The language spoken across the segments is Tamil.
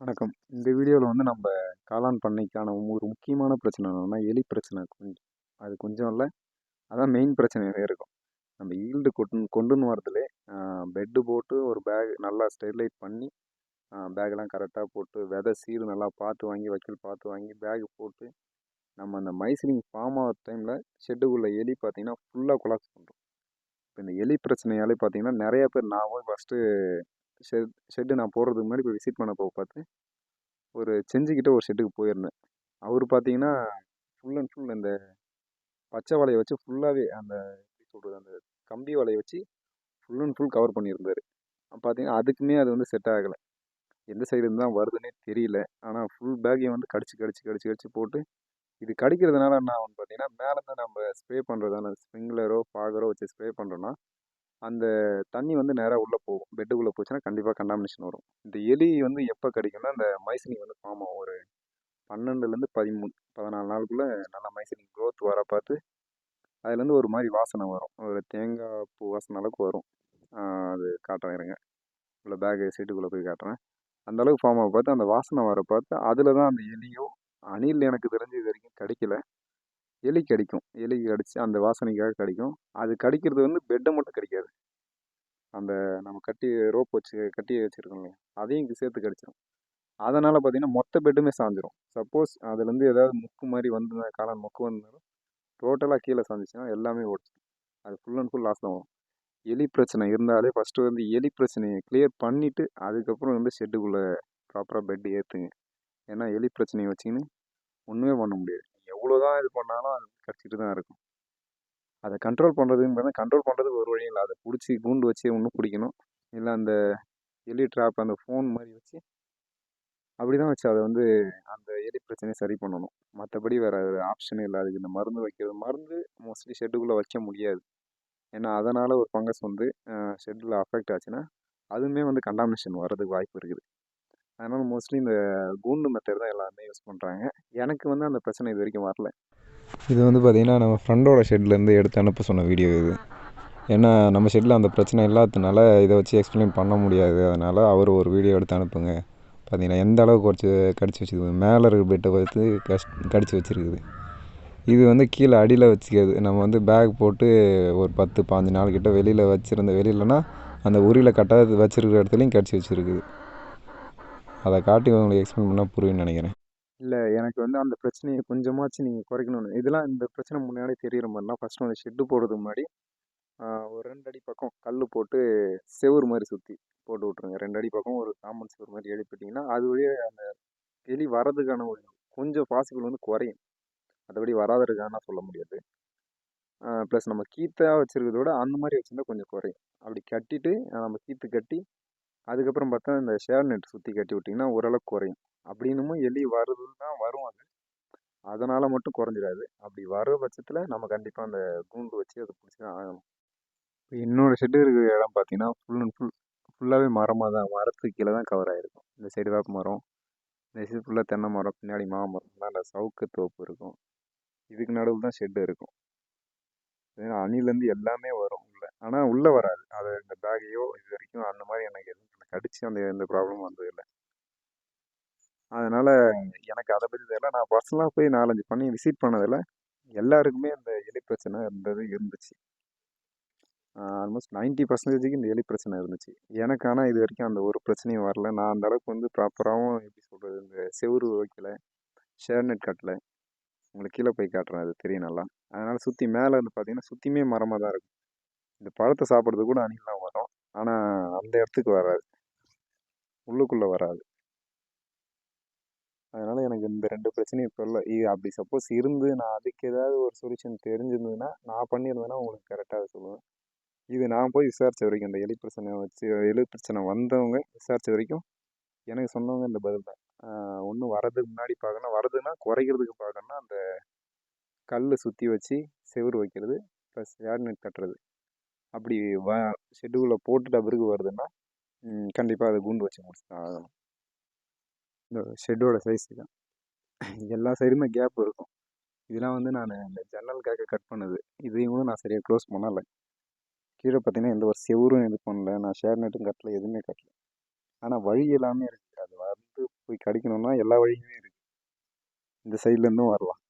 வணக்கம். இந்த வீடியோவில் வந்து நம்ம காளான் பண்ணைக்கான ஒரு முக்கியமான பிரச்சனை என்னென்னா எலி பிரச்சனை. கொஞ்சம் அது கொஞ்சம் இல்லை. அதான் மெயின் பிரச்சனையாகவே இருக்கும். நம்ம ஈல்டு கொண்டு கொண்டுன்னு வரதுலே பெட்டு போட்டு ஒரு பேக் நல்லா ஸ்டெர்லைட் பண்ணி பேக்கெல்லாம் கரெக்டாக போட்டு விதை சீடு நல்லா பார்த்து வாங்கி வைக்கல் பார்த்து வாங்கி பேக் போட்டு நம்ம அந்த மைசிலிங் ஃபார்ம் ஆகிற டைமில் ஷெட்டுக்குள்ளே எலி பார்த்திங்கன்னா ஃபுல்லாக கொலாப்ஸ் பண்ணுறோம் இப்போ இந்த எலி பிரச்சனையாலே பார்த்திங்கன்னா நிறைய பேர் நான் போய் ஃபஸ்ட்டு ஷெட் ஷெட்டு நான் போடுறதுக்கு முன்னாடி போய் விசிட் பண்ண போக பார்த்து ஒரு செஞ்சுக்கிட்ட ஒரு ஷெட்டுக்கு போயிருந்தேன். அவர் பார்த்தீங்கன்னா ஃபுல் அண்ட் ஃபுல் இந்த பச்சை வலையை வச்சு ஃபுல்லாகவே அந்த எப்படி சொல்கிறது அந்த கம்பி வலையை வச்சு ஃபுல் அண்ட் ஃபுல் கவர் பண்ணியிருந்தார். பார்த்தீங்கன்னா அதுக்குமே அது வந்து செட் ஆகலை. எந்த சைடு தான் வருதுன்னே தெரியல. ஆனால் ஃபுல் பேக்கையும் வந்து கடிச்சு கடிச்சு கடிச்சு கடிச்சு போட்டு இது கடிக்கிறதுனால என்ன ஆகும்னு பார்த்தீங்கன்னா மேலேருந்து நம்ம ஸ்ப்ரே பண்ணுறதான ஸ்ப்ரிங்லரோ பாகரோ வச்சு ஸ்ப்ரே பண்ணுறோன்னா அந்த தண்ணி வந்து நேராக உள்ளே போகும். பெட்டுக்குள்ளே போச்சுன்னா கண்டிப்பாக கண்டாமினேஷன் வரும். இந்த எலி வந்து எப்போ கடிக்கும்னா இந்த மைசினிங் வந்து ஃபார்ம் ஆகும். ஒரு பன்னெண்டுலேருந்து பதிமூணு பதினாலு நாளுக்குள்ளே நல்லா மைசினிங் க்ரோத் வர பார்த்து அதுலேருந்து ஒரு மாதிரி வாசனை வரும். ஒரு தேங்காய் பூ வாசனை அளவுக்கு வரும். அது காட்டுறேன் இருங்க. உள்ள பேகு சீட்டுக்குள்ளே போய் காட்டுறேன். அந்த அளவுக்கு ஃபார்ம் ஆக பார்த்து அந்த வாசனை வர பார்த்து அதில் தான் அந்த எலியோ அணில் எனக்கு தெரிஞ்சு இது வரைக்கும் கிடைக்கல. எலி கடிக்கும். எலி கடிச்சு அந்த வாசனைக்காக கடிக்கும். அது கடிக்கிறது வந்து பெட்டை மட்டும் கடிக்காது. அந்த நம்ம கட்டி ரோப் வச்சு கட்டி வச்சுருக்கோம் இல்லையா? அதையும் சேர்த்து கடிச்சிடும் அதனால் பார்த்தீங்கன்னா மொத்த பெட்டுமே சாஞ்சிரும். சப்போஸ் அதுலேருந்து ஏதாவது முக்கு மாதிரி வந்து காளான் முக்கு வந்தாலும் டோட்டலாக கீழே சாஞ்சிச்சுன்னா எல்லாமே ஓடிச்சிடும் அது ஃபுல் அண்ட் ஃபுல் லாஸ் தான் வரும். எலி பிரச்சனை இருந்தாலே ஃபஸ்ட்டு வந்து எலி பிரச்சனையை கிளியர் பண்ணிவிட்டு அதுக்கப்புறம் வந்து ஷெட்டுக்குள்ளே ப்ராப்பராக பெட்டு ஏற்றுங்க ஏன்னா எலி பிரச்சனையை வச்சுக்கின்னு ஒன்றுமே பண்ண முடியாது. எவ்வளோ தான் இது பண்ணாலும் அது கடிச்சிட்டு தான் இருக்கும். அதை கண்ட்ரோல் பண்ணுறதுன்னு கண்ட்ரோல் பண்ணுறதுக்கு ஒரு வழியும் இல்லை. அதை பிடிச்சி கூண்டு வச்சு ஒன்றும் பிடிக்கணும். இல்லை அந்த எலி ட்ராப் அந்த ஃபோன் மாதிரி வச்சு அப்படி தான் வச்சு அதை வந்து அந்த எலி பிரச்சனையை சரி பண்ணணும். மற்றபடி வேறு ஆப்ஷனே இல்லை அதுக்கு இந்த மருந்து வைக்கிறது மருந்து மோஸ்ட்லி ஷெட்டுக்குள்ளே வைக்க முடியாது. ஏன்னா அதனால் ஒரு ஃபங்கஸ் வந்து ஷெட்டில் அஃபெக்ட் ஆச்சுன்னா அதுவுமே வந்து கண்டாமினேஷன் வர்றதுக்கு வாய்ப்பு இருக்குது. அதனால் மோஸ்ட்லி இந்த கூண்டு மெத்தட் தான் எல்லாருமே யூஸ் பண்ணுறாங்க எனக்கு வந்து அந்த பிரச்சனை இது வரைக்கும் வரல. இது வந்து பார்த்திங்கன்னா நம்ம ஃப்ரெண்டோட ஷெட்லேருந்து எடுத்து அனுப்ப சொன்ன வீடியோ இது. ஏன்னா நம்ம ஷெட்டில் அந்த பிரச்சனை இல்லாததுனால இதை வச்சு எக்ஸ்பிளைன் பண்ண முடியாது. அதனால் அவர் ஒரு வீடியோ எடுத்து அனுப்புங்க. பார்த்தீங்கன்னா எந்த அளவுக்கு குறைச்சி கடிச்சு வச்சுருக்குது? மேலே இருக்க பெட்டை வச்சு கஷ் கடிச்சு வச்சுருக்குது. இது வந்து கீழே அடியில் வச்சுக்காது நம்ம வந்து பேக் போட்டு ஒரு பத்து பாஞ்சு நாள் கிட்ட வெளியில் வச்சுருந்த வெளியிலனா அந்த உரியில் கட்டாத வச்சுருக்கிற இடத்துலையும் கடிச்சு வச்சுருக்குது. அதை காட்டி உங்களுக்கு எக்ஸ்பிளைன் பண்ணால் புரியும்னு நினைக்கிறேன். இல்லை எனக்கு வந்து அந்த பிரச்சனையை கொஞ்சமாச்சும் நீங்கள் குறைக்கணும்னு. இதெல்லாம் இந்த பிரச்சனை முன்னாடி தெரிகிற மாதிரிலாம் ஃபஸ்ட்டு வந்து ஷெட்டு போடுறதுக்கு முன்னாடி ஒரு ரெண்டு அடி பக்கம் கல் போட்டு செவுறு மாதிரி சுற்றி போட்டு விட்ருங்க ரெண்டு அடி பக்கம் ஒரு காம்பன் செவுறு மாதிரி எழுப்பிட்டிங்கன்னா அது வழியாக அந்த எலி வரதுக்கான ஒரு கொஞ்சம் பாசிபிள் வந்து குறையும். மற்றபடி வராததுக்கான சொல்ல முடியாது. ப்ளஸ் நம்ம கீத்தாக வச்சுருக்கிறத விட அந்த மாதிரி வச்சுருந்தா கொஞ்சம் குறையும். அப்படி கட்டிட்டு நம்ம கீத்து கட்டி அதுக்கப்புறம் பார்த்தா இந்த ஷேர் நெட் சுற்றி கட்டி விட்டிங்கன்னா ஓரளவுக்கு குறையும். அப்படின்னும் எலி வருது தான் வரும் அது. அதனால் மட்டும் குறைஞ்சிடாது. அப்படி வர பட்சத்தில் நம்ம கண்டிப்பாக அந்த கூண்டு வச்சு அதை பிடிச்சி தான் ஆகணும். இப்போ என்னோடய ஷெட்டு இருக்கிற இடம் பார்த்தீங்கன்னா ஃபுல் அண்ட் ஃபுல் ஃபுல்லாகவே மரமாக தான் மரத்துக்கு கீழே தான் கவர் ஆகிருக்கும் இந்த சைடு வேப்ப மரம் இந்த சைடு ஃபுல்லாக தென்னை மரம் பின்னாடி மாமரம் மேலே சவுக்கு தோப்பு இருக்கும். இதுக்கு நடுவில் தான் ஷெட்டு இருக்கும். அணிலேருந்து எல்லாமே வரும் உள்ளே. ஆனால் உள்ளே வராது. அதை இந்த பேக்கையோ இது வரைக்கும் அந்த மாதிரி எனக்கு எதுவும் கடிச்சு அந்த எந்த ப்ராப்ளமும் வந்ததில்லை. அதனால் எனக்கு அதை பற்றி தெரியல. நான் பர்சனலாக போய் நாலஞ்சு பண்ணி விசிட் பண்ணதில் எல்லாருக்குமே இந்த எலி பிரச்சனை இருந்தது இருந்துச்சு. ஆல்மோஸ்ட் நைன்ட்டி பர்சன்டேஜுக்கு இந்த எலி பிரச்சனை இருந்துச்சு. எனக்கு ஆனால் இது வரைக்கும் அந்த ஒரு பிரச்சனையும் வரல. நான் அந்த அளவுக்கு வந்து ப்ராப்பராகவும் எப்படி சொல்கிறது இந்த செவுறு வைக்கல ஷேர் நெட் கட்டலை. உங்களுக்கு கீழே போய் காட்டுறேன் அது தெரியும் நல்லா. அதனால் சுற்றி மேலே வந்து பார்த்தீங்கன்னா சுற்றியுமே மரமாக தான் இருக்கும். இந்த பழத்தை சாப்பிட்றது கூட அணிலாம் வரும். ஆனால் அந்த இடத்துக்கு வராது. உள்ளுக்குள்ளே வராது. அதனால் எனக்கு இந்த ரெண்டு பிரச்சனையும் இப்போ இல்லை. அப்படி சப்போஸ் இருந்து நான் அதுக்கு ஏதாவது ஒரு சொல்யூஷன் தெரிஞ்சிருந்ததுன்னா நான் பண்ணியிருந்தேன்னா உங்களுக்கு கரெக்டாக சொல்லுவேன். இது நான் போய் விசாரித்த வரைக்கும் இந்த எலி பிரச்சனை வச்சு எலி பிரச்சனை வந்தவங்க விசாரித்த வரைக்கும் எனக்கு சொன்னவங்க இந்த பதில் தான். ஒன்றும் வரதுக்கு முன்னாடி பார்க்கணும். வரதுன்னா குறைக்கிறதுக்கு பார்க்கணுன்னா அந்த கல் சுற்றி வச்சு செவுறு வைக்கிறது ப்ளஸ் யார்நெட் கட்டுறது அப்படி வ ஷெட்யூலில் போட்டுட்ட பிறகு வருதுன்னா கண்டிப்பாக அதை குண்டு வச்சு முடிச்சு தான் ஆகணும் இந்த ஷெட்டோட சைஸு தான். எல்லா சைடுமே கேப் இருக்கும். இதெல்லாம் வந்து நான் இந்த ஜன்னலுக்காக கட் பண்ணது. இதையும் நான் சரியாக க்ளோஸ் பண்ணலை. கீழே பார்த்தீங்கன்னா எந்த ஒரு செவரும் இது பண்ணல. நான் ஷேர் நெட்டும் கட்டல எதுவுமே கட்டல. ஆனால் வழி எல்லாமே இருக்குது அது வந்து போய் கடிக்கணும்னா எல்லா வழியுமே இருக்குது இந்த சைட்லேருந்தும் வரலாம்.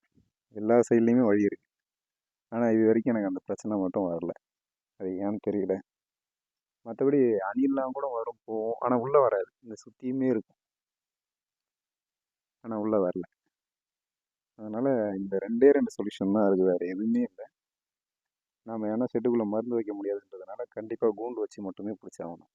எல்லா சைட்லேயுமே வழி இருக்குது ஆனால் இது வரைக்கும் எனக்கு அந்த பிரச்சனை மட்டும் வரல. அது ஏன்னு தெரியல. மற்றபடி அணில்லாம் கூட வரும் போகும் ஆனால் உள்ளே வராது. இந்த சுற்றியுமே இருக்கும். ஆனால் உள்ளே வரல. அதனால் இந்த ரெண்டே ரெண்டு சொல்யூஷன் தான் இருக்குது வேறு எதுவுமே இல்லை. நாம் ஏன்னா செட்டுக்குள்ளே மருந்து வைக்க முடியாதுன்றதுனால கண்டிப்பாக கூண்டு வச்சு மட்டுமே பிடிச்சாகணும்.